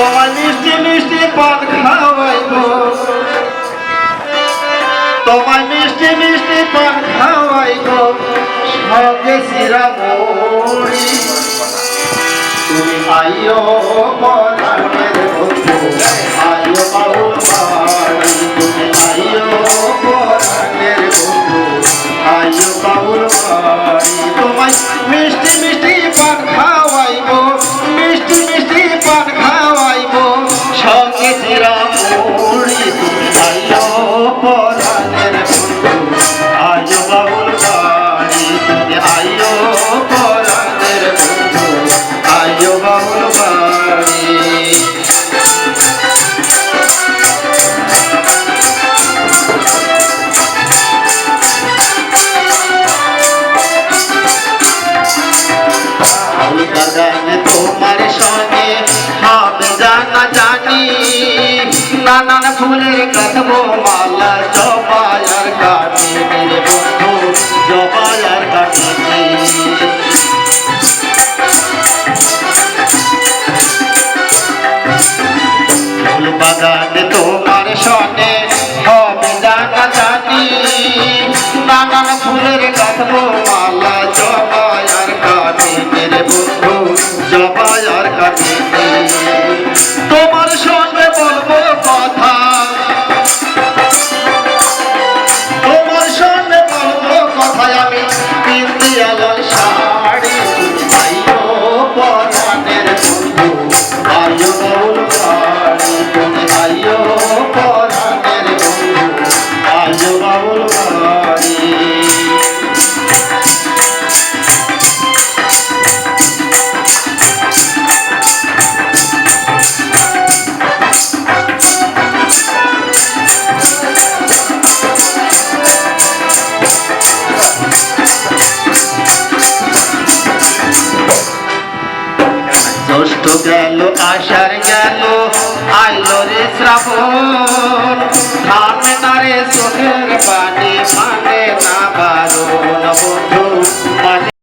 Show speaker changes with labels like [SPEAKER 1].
[SPEAKER 1] মিষ্টি মিষ্টি পান খাওয়াইব। তোমায় মিষ্টি মিষ্টি পান খাওয়াইব। সঙ্গে সিরা মরি তুমি আইও পরাণের বন্ধু। তোমার সঙ্গে হবে জানা জানি নানান ফুলে কাঁদবো, মালা জবায়ার কাটি বন্ধু, জবায়ার কাটি বাগানে তো shot. তো গেল আশার গেল আইলো রে শ্রাবণ। থামে তারে চোখের পানি মানে না বারো